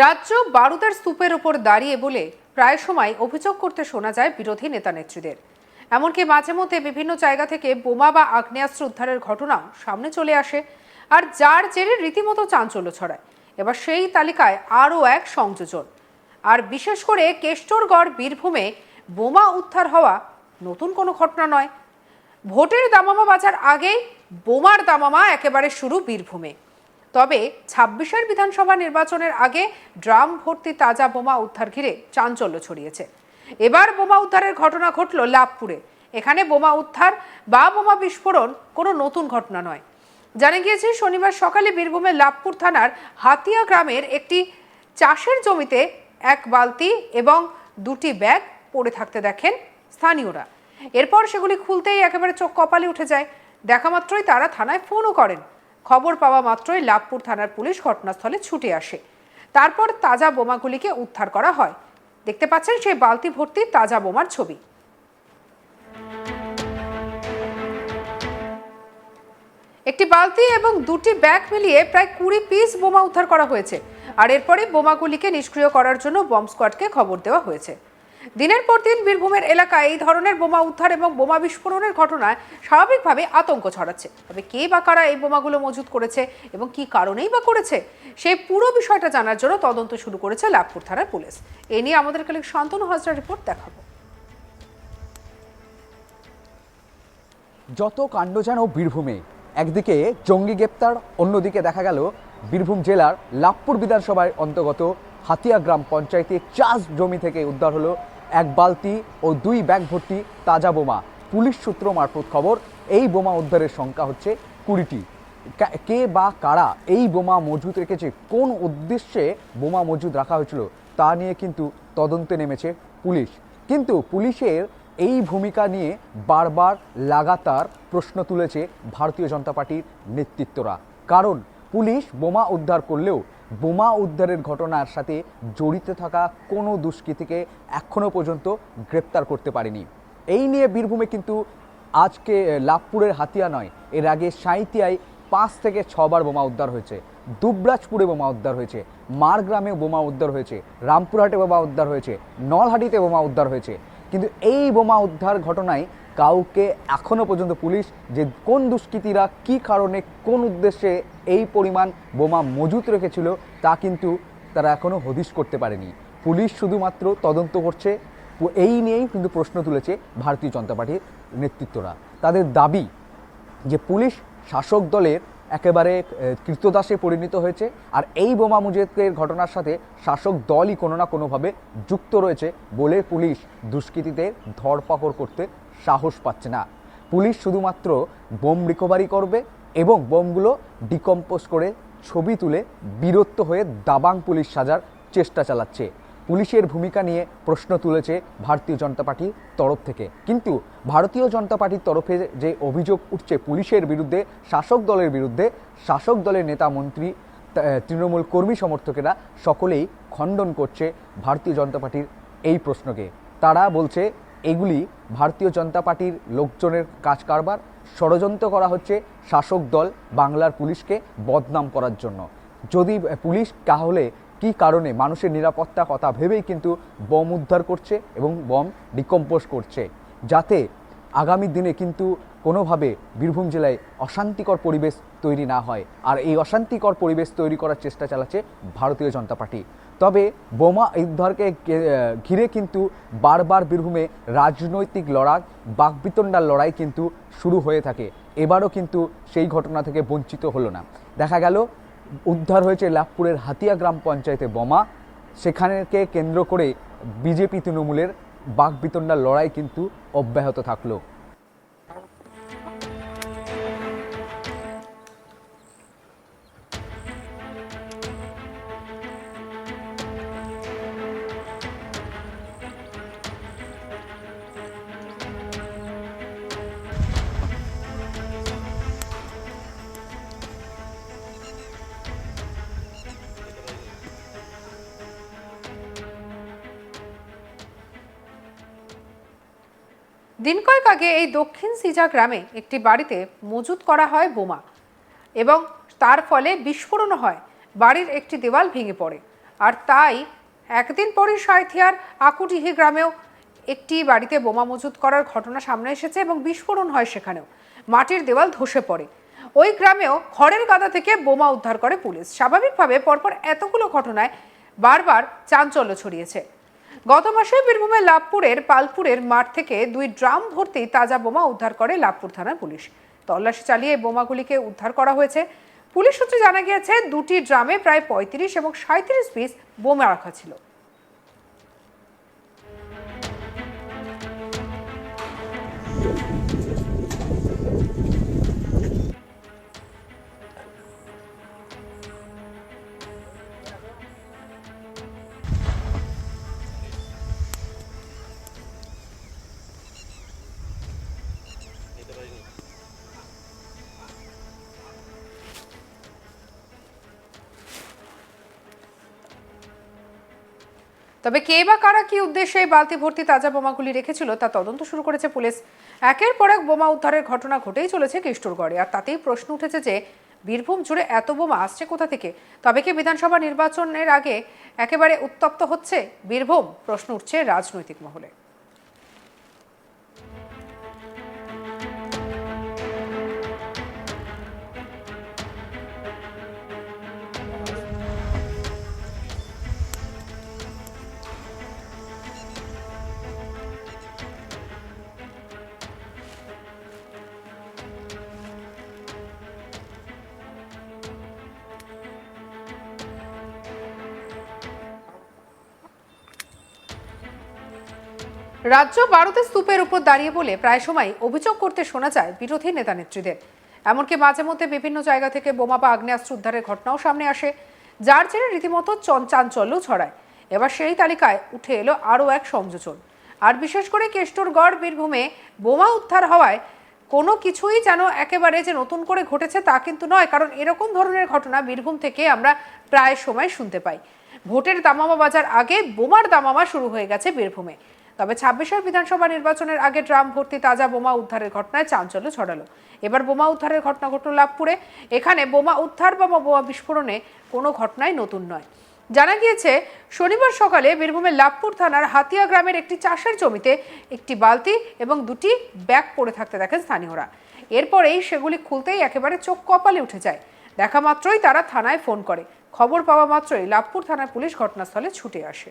রাজ্য বারুদের স্তূপের ওপর দাঁড়িয়ে বলে প্রায় সময় অভিযোগ করতে শোনা যায় বিরোধী নেতা নেত্রীদের। এমনকি মাঝে মধ্যে বিভিন্ন জায়গা থেকে বোমা বা আগ্নেয়াস্ত্র উদ্ধারের ঘটনাও সামনে চলে আসে আর যার জেরে রীতিমতো চাঞ্চল্য ছড়ায়। এবার সেই তালিকায় আরও এক সংযোজন। আর বিশেষ করে কেষ্টরগড় বীরভূমে বোমা উদ্ধার হওয়া নতুন কোনো ঘটনা নয়। ভোটের দামামা বাজার আগেই বোমার দামামা একেবারে শুরু বীরভূমে। তবে ছাব্বিশের বিধানসভা নির্বাচনের আগে ড্রাম ভর্তি তাজা বোমা উদ্ধার ঘিরে চাঞ্চল্য ছড়িয়েছে। এবার বোমা উদ্ধারের ঘটনা ঘটল লাভপুরে। এখানে বোমা উদ্ধার বা বোমা বিস্ফোরণ কোনো নতুন ঘটনা নয়। জানা গিয়েছে, শনিবার সকালে বীরভূমের লাভপুর থানার হাতিয়া গ্রামের একটি চাষের জমিতে এক বালতি এবং দুটি ব্যাগ পড়ে থাকতে দেখেন স্থানীয়রা। এরপর সেগুলি খুলতেই একেবারে চোখ কপালে উঠে যায়। দেখা মাত্রই তারা থানায় ফোনও করেন। খবর পাওয়া মাত্রই লাভপুর থানার পুলিশ ঘটনাস্থলে ছুটে আসে। তারপর তাজা বোমাগুলিকে উদ্ধার করা হয়। দেখতে পাচ্ছেন সেই বালতি ভর্তি তাজা বোমার ছবি। একটি বালতি এবং দুটি ব্যাগ মিলিয়ে প্রায় কুড়ি পিস বোমা উদ্ধার করা হয়েছে। আর এরপরে বোমাগুলিকে নিষ্ক্রিয় করার জন্য বম্ব স্কোয়াডকে খবর দেওয়া হয়েছে। দিনের পর দিন বীরভূমের এলাকায় এই ধরনের বোমা উদ্ধার এবং বোমা বিস্ফোরণের ঘটনায় স্বাভাবিকভাবে আতঙ্ক ছড়াচ্ছে। তবে কে বা কারা এই বোমাগুলো মজুত করেছে এবং কি কারণেই বা করেছে সেই পুরো বিষয়টা জানার জন্য তদন্ত শুরু করেছে লাভপুর থানার পুলিশ। এ নিয়ে আমাদের কালে শান্তনু হাজরা রিপোর্ট দেখাবো। যত কাণ্ড যেন বীরভূমে, একদিকে জঙ্গি গ্রেপ্তার, অন্যদিকে দেখা গেল বীরভূম জেলার লাভপুর বিধানসভায় অন্তর্গত হাতিয়া গ্রাম পঞ্চায়েতে চাষ জমি থেকে উদ্ধার হলো এক বালতি ও দুই ব্যাগ ভর্তি তাজা বোমা। পুলিশ সূত্র মারফত খবর, এই বোমা উদ্ধারের সংখ্যা হচ্ছে কুড়িটি। কে বা কারা এই বোমা মজুদ রেখেছে, কোন উদ্দেশ্যে বোমা মজুদ রাখা হয়েছিল তা নিয়ে কিন্তু তদন্তে নেমেছে পুলিশ। কিন্তু পুলিশের এই ভূমিকা নিয়ে বারবার লাগাতার প্রশ্ন তুলেছে ভারতীয় জনতা পার্টির নেতৃত্বরা। কারণ পুলিশ বোমা উদ্ধার করলেও বোমা উদ্ধারের ঘটনার সাথে জড়িত থাকা কোনো দুষ্কৃতীকে এখনও পর্যন্ত গ্রেপ্তার করতে পারেনি। এই নিয়ে বীরভূমে কিন্তু আজকে লাভপুরের হাতিয়া নয়, এর আগে সাঁইতিয়ায় পাঁচ থেকে ছবার বোমা উদ্ধার হয়েছে। দুবরাজপুরে বোমা উদ্ধার হয়েছে, মারগ্রামে বোমা উদ্ধার হয়েছে, রামপুরহাটে বোমা উদ্ধার হয়েছে, নলহাটিতে বোমা উদ্ধার হয়েছে। কিন্তু এই বোমা উদ্ধার ঘটনায় কাউকে এখনও পর্যন্ত পুলিশ যে কোন দুষ্কৃতীরা, কি কারণে, কোন উদ্দেশ্যে এই পরিমাণ বোমা মজুত রেখেছিল তা কিন্তু তারা এখনও হদিশ করতে পারেনি। পুলিশ শুধুমাত্র তদন্ত করছে। এই নিয়েই কিন্তু প্রশ্ন তুলেছে ভারতীয় জনতা পার্টির নেতৃত্বরা। তাদের দাবি যে পুলিশ শাসক দলের একেবারে কৃতদাসে পরিণত হয়েছে আর এই বোমা মুজেদের ঘটনার সাথে শাসক দলই কোনো না কোনোভাবে যুক্ত রয়েছে বলে পুলিশ দুষ্কৃতীদের ধরপাকড় করতে সাহস পাচ্ছে না। পুলিশ শুধুমাত্র বোম রিকভারি করবে এবং বোমগুলো ডিকম্পোজ করে ছবি তুলে বীরত্ব হয়ে দাবাং পুলিশ সাজার চেষ্টা চালাচ্ছে। পুলিশের ভূমিকা নিয়ে প্রশ্ন তুলেছে ভারতীয় জনতা পার্টির তরফ থেকে। কিন্তু ভারতীয় জনতা পার্টির তরফে যে অভিযোগ উঠছে পুলিশের বিরুদ্ধে, শাসক দলের বিরুদ্ধে, শাসক দলের নেতা মন্ত্রী তৃণমূল কর্মী সমর্থকেরা সকলেই খণ্ডন করছে ভারতীয় জনতা পার্টির এই প্রশ্নকে। তারা বলছে এগুলি ভারতীয় জনতা পার্টির লোকজনের কাজ কারবার। ষড়যন্ত্র করা হচ্ছে শাসক দল বাংলার পুলিশকে বদনাম করার জন্য। যদি পুলিশ, তাহলে কি কারণে মানুষের নিরাপত্তা কথা ভেবেই কিন্তু বম উদ্ধার করছে এবং বম ডিকম্পোজ করছে? যাতে আগামী দিনে কিন্তু কোনোভাবে বীরভূম জেলায় অশান্তিকর পরিবেশ তৈরি না হয়। আর এই অশান্তিকর পরিবেশ তৈরি করার চেষ্টা চালাচ্ছে ভারতীয় জনতা পার্টি। তবে বোমা উদ্ধারকে কে- আহ, ঘিরে কিন্তু বারবার বীরভূমে রাজনৈতিক লড়াই বাকবিতণ্ডার লড়াই কিন্তু শুরু হয়ে থাকে। এবারও কিন্তু সেই ঘটনা থেকে বঞ্চিত হলো না। দেখা গেল উদ্ধার হয়েছে লাভপুরের হাতিয়া গ্রাম পঞ্চায়েতে বোমা। সেখানেকে কেন্দ্র করে বিজেপি তৃণমূলের বাকবিতণ্ডার লড়াই কিন্তু অব্যাহত থাকল। দিন কয়েক আগে এই দক্ষিণ সিজা গ্রামে একটি বাড়িতে মজুত করা হয় বোমা এবং তার ফলে বিস্ফোরণ হয়। বাড়ির একটি দেওয়াল ভেঙে পড়ে। আর তাই একদিন পরই সাঁথিয়ার আকুটিহি গ্রামেও একটি বাড়িতে বোমা মজুত করার ঘটনা সামনে এসেছে এবং বিস্ফোরণ হয় সেখানেও। মাটির দেওয়াল ধসে পড়ে। ওই গ্রামেও খড়ের গাদা থেকে বোমা উদ্ধার করে পুলিশ। স্বাভাবিকভাবে পরপর এতগুলো ঘটনায় বারবার চাঞ্চল্য ছড়িয়েছে। গত মাসে বীরভূমে লাভপুরের পালপুরের মাঠ থেকে দুই ড্রাম ভর্তি তাজা বোমা উদ্ধার করে লাভপুর থানার পুলিশ। তল্লাশি চালিয়ে বোমাগুলিকে উদ্ধার করা হয়েছে। পুলিশ সূত্রে জানা গিয়েছে, দুটি ড্রামে প্রায় পঁয়ত্রিশ এবং সাঁত্রিশ পিস বোমা রাখা ছিল। তবে কে বা কারা কি উদ্দেশ্যে এই বালতি ভর্তি তাজা বোমাগুলি রেখেছিল তা তদন্ত শুরু করেছে পুলিশ। একের পর এক বোমা উদ্ধারের ঘটনা ঘটেই চলেছে কিষ্টুরগড়ে আর তাতেই প্রশ্ন উঠেছে যে, বীরভূম জুড়ে এত বোমা আসছে কোথা থেকে? তবে কি বিধানসভা নির্বাচনের আগে একেবারে উত্তপ্ত হচ্ছে বীরভূম? প্রশ্ন উঠছে রাজনৈতিক মহলে। রাজ্য ভারতের স্তূপের উপর দাঁড়িয়ে বলে প্রায় সময় অভিযোগ করতে শোনা যায় বিরোধী নেতা নেত্রীদের। এমনকি মাঝে মধ্যে বিভিন্ন জায়গা থেকে বোমা বা আগ্নেয়াস্ত্র উদ্ধারের ঘটনাও সামনে আসে, যার জেরে রীতিমতো চন- চাঞ্চল্য ছড়ায়। এবার সেই তালিকায় উঠে এলো আরও এক সংযোজন। আর বিশেষ করে কেষ্টরগড় বীরভূমে বোমা উদ্ধার হওয়ায় কোনো কিছুই যেন একেবারে যে নতুন করে ঘটেছে তা কিন্তু নয়, কারণ এরকম ধরনের ঘটনা বীরভূম থেকে আমরা প্রায় সময় শুনতে পাই। ভোটের দামামা বাজার আগে বোমার দামামা শুরু হয়ে গেছে বীরভূমে। তবে ছাব্বিশের বিধানসভা নির্বাচনের আগে ড্রাম ভর্তি তাজা বোমা উদ্ধারের ঘটনায় চাঞ্চল্য ছড়ালো। এবার বোমা উদ্ধারের ঘটনা ঘটল লাভপুরে। এখানে বোমা উদ্ধার বা বোমা বিস্ফোরণে কোনো ঘটনাই নতুন নয়। জানা গিয়েছে, শনিবার সকালে বীরভূমের লাভপুর থানার হাতিয়া গ্রামের একটি চাষের জমিতে একটি বালতি এবং দুটি ব্যাগ পড়ে থাকতে দেখেন স্থানীয়রা। এরপরেই সেগুলি খুলতেই একেবারে চোখ কপালে উঠে যায়। দেখা মাত্রই তারা থানায় ফোন করে। খবর পাওয়া মাত্রই লাভপুর থানার পুলিশ ঘটনাস্থলে ছুটে আসে।